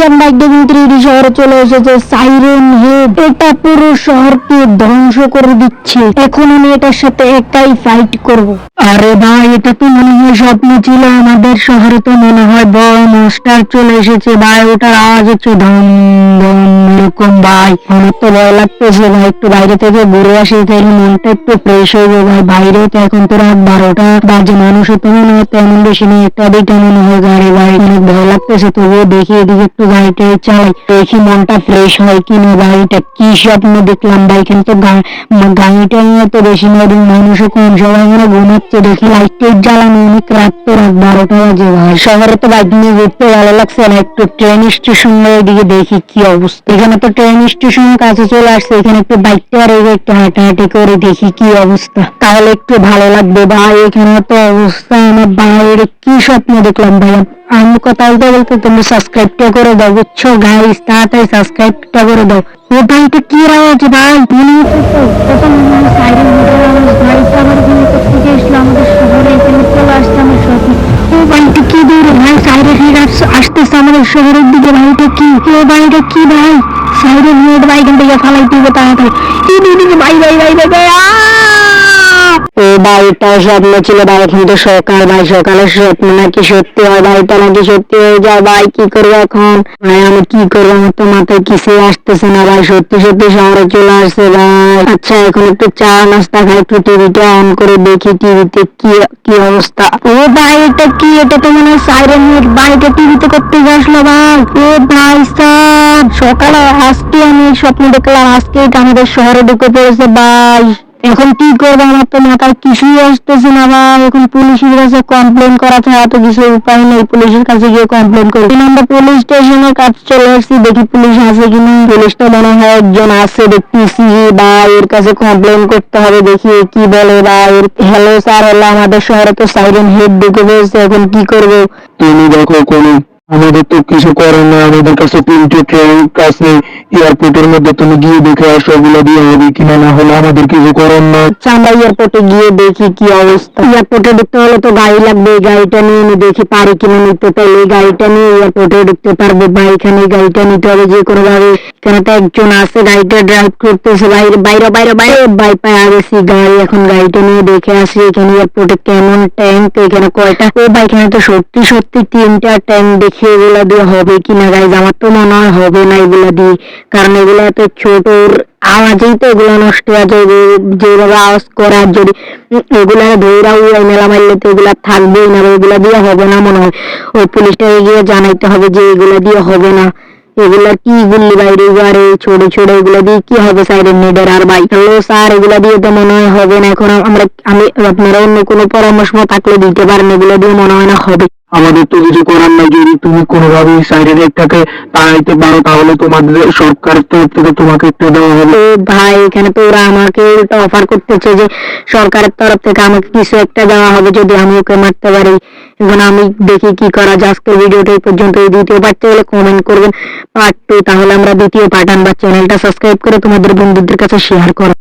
Indian বাইকটা কিন্তু ready শহরে চলে এসেছে। সাইরেন হেড এটা পুরো শহরকে ধ্বংস করে দিচ্ছে। এখন আমি এটার সাথে একাই ফাইট করব। আরে ভাই, এটা তো মনে হয় স্বপ্ন ছিল। আমাদের শহরে তো মনে হয় বড় মোস্টার চলে এসেছে ভাই। ওটার আওয়াজ হচ্ছে ধম ধম, এরকম ভাই। আমার তো ভয় লাগতেছে ভাই, একটু বাইরে থেকে ঘুরে আসি তাহলে মনটা একটু ফ্রেশ হয়ে যাবে ভাই। বাইরে তো এখন তো রাত বারোটা। বাজে মানুষও তো মনে হয় তেমন বেশি নেই। একটা দুইটা মনে হয় গাড়ি, ভাই। অনেক ভয় লাগতেছে, তবুও দেখি এদিকে একটু গাড়িটা চালাই দেখি মনটা ফ্রেশ হয় কিনা গাড়িটা। কি স্বপ্ন দেখলাম ভাই, এখানে তো গাড়িটা নিয়ে তো বেশি নয় মানুষও কম। সবাই মনে ঘুমাচ্ছে, দেখি লাইট টাইট জ্বালানো। অনেক রাত তো রাত বারোটা বাজে ভাই। শহরে তো বাইক নিয়ে ঘুরতে ভালো লাগছে না, একটু ট্রেন স্টেশন এদিকে দেখি কি অবস্থা। এখানে তো ট্রেন স্টেশন কাছে চলে আসছে, এখানে একটু বাইকটা আর এই একটু হাঁটাহাঁটি করে দেখি কি অবস্থা। তাহলে একটু ভালো লাগবে ভাই, এখানে তো অবস্থা আমার বাইরে কি স্বপ্ন দেখলাম ভাই। আমি কথা বলতে বলতে তুমি সাবস্ক্রাইবটা করে দাও বুঝছ? গাইস তাড়াতাড়ি সাবস্ক্রাইবটা করে দাও। ও ভাই এটা কি আওয়াজ ভাই? মনে তো কত মনে হয় সাইরেন মোটর আওয়াজ ভাই তো আবার এখানে থেকে এসলো আমাদের শহরে এখানে চলে আসছে আমার স্বপ্ন ও ভাইটা কি দৌড়ে ভাই? সাইরেন হেড আসতেছে আমাদের শহরের দিকে ভাইটা কি? ও ভাইটা কি ভাই? সাইরেন হেড ভাই এখান থেকে ফালাই দিবে তাড়াতাড়ি। কি দিকে ভাই ভাই ভাই ভাই ভাই! বাড়িটা স্বপ্ন ছিল ভাই, এখন সকাল ভাই, সকালের স্বপ্ন নাকি সত্যি হয় বাড়িটা নাকি সত্যি হয়ে যায়, ভাই, কি করব এখন? ভাই, আমি কি করব? আমার তো মাথায় কিছু আসতেছে না, ভাই, সত্যি সত্যি শহরে চলে আসছে, ভাই। আচ্ছা এখন একটু চা, নাস্তা খাই একটু টিভিটা অন করে দেখি টিভিতে কি কি অবস্থা? ও ভাই, এটা কি? এটা তো মনে হয় সাইরেন বাড়িটা টিভিতে করতে আসলো ভাই। ও ভাই সকালে আজকে আমি স্বপ্ন দেখলাম, আজকে আমাদের শহরে ঢুকে পড়েছে, ভাই। এখন কি করব? আমার তো মাথায় কিছুই আসতেছে না ভাই। এখন পুলিশের কাছে কমপ্লেন করা ছাড়া তো কিছু উপায় নেই। পুলিশের কাছে গিয়ে কমপ্লেন করি। আমরা পুলিশ স্টেশনের কাজ চলে আসছি। দেখি পুলিশ আছে কিনা পুলিশটা মনে হয় একজন আছে দেখতেছি বা এর কাছে কমপ্লেন করতে হবে। দেখি কি বলে বা এর হ্যালো স্যার হলো আমাদের শহরে তো সাইরেন হেড ঢুকে পড়েছে। এখন কি করব? তুমি দেখো কোনো আমাদের তো কিছু করার না আমাদের কাছে তিনটে ট্রেন কাছে এয়ারপোর্টের মধ্যে তুমি গিয়ে দেখে আসো, ওগুলো দিয়ে হবে কিনা, না হলে আমাদের কিছু করার না আচ্ছা আমরা এয়ারপোর্টে গিয়ে দেখি কি অবস্থা। এয়ারপোর্টে ঢুকতে হলে তো গাড়ি লাগবে, এই গাড়িটা নিয়ে আমি দেখি পারি কিনা নিতে তাহলে এই গাড়িটা নিয়ে এয়ারপোর্টে ঢুকতে পারব বা এখানে এই গাড়িটা নিতে হবে যে কোনো ভাবে। এখানে তো একজন আছে, গাড়িটা ড্রাইভ করতেছে, বাইরে বাইরে বাইরে বাইরে। বাই পাই আগেছি গাড়ি, এখন গাড়িটা নিয়ে দেখে আসি, এখানে এয়ারপোর্টে কেমন ট্যাঙ্ক এখানে কয়টা। ও বা এখানে তো সত্যি সত্যি তিনটা ট্যাঙ্ক দেখে, এগুলা দিয়ে হবে কিনা গাইজ আমার তো মনে হয় হবে না এগুলা দিয়ে। কারণ এগুলো এত ছোট আওয়াজেই তো এগুলো নষ্ট হয়ে যাবে যেভাবে আওয়াজ করে আর যদি এগুলা ধৈরা উড়াই মেলা মারলে তো এগুলা থাকবেই না এগুলা দিয়ে হবে না মনে হয়। ওই পুলিশটাকে গিয়ে জানাইতে হবে যে এগুলা দিয়ে হবে না। এগুলা কি গুল্লি বাইরে বারে ছোট ছোট এগুলা দিয়ে কি হবে সাইডের নেডের আর বাইক হ্যালো স্যার, এগুলা দিয়ে তো মনে হয় হবে না, এখন আমরা, আমি আপনারা অন্য কোনো পরামর্শ থাকলে দিতে পারেন, এগুলা দিয়ে মনে হয় না হবে। আমাদের তো কিছু করার নাই, যদি তুমি কোনোভাবে সাইডের একটাকে তাড়াইতে পারো, তাহলে তোমাদের সরকারের তরফ থেকে তোমাকে একটা দেওয়া হবে। ভাই, এখানে তো ওরা আমাকে উল্টা অফার করতেছে যে সরকারের তরফ থেকে আমাকে কিছু একটা দেওয়া হবে, যদি আমি ওকে মারতে পারি। এখন আমি দেখি কি করা যায়। আজকের ভিডিওটা এই পর্যন্ত এই দ্বিতীয় পার্ট চাইলে কমেন্ট করবেন। পার্ট টু তাহলে আমরা দ্বিতীয় পার্ট আনবার চ্যানেলটা সাবস্ক্রাইব করে তোমাদের বন্ধুদের কাছে শেয়ার করো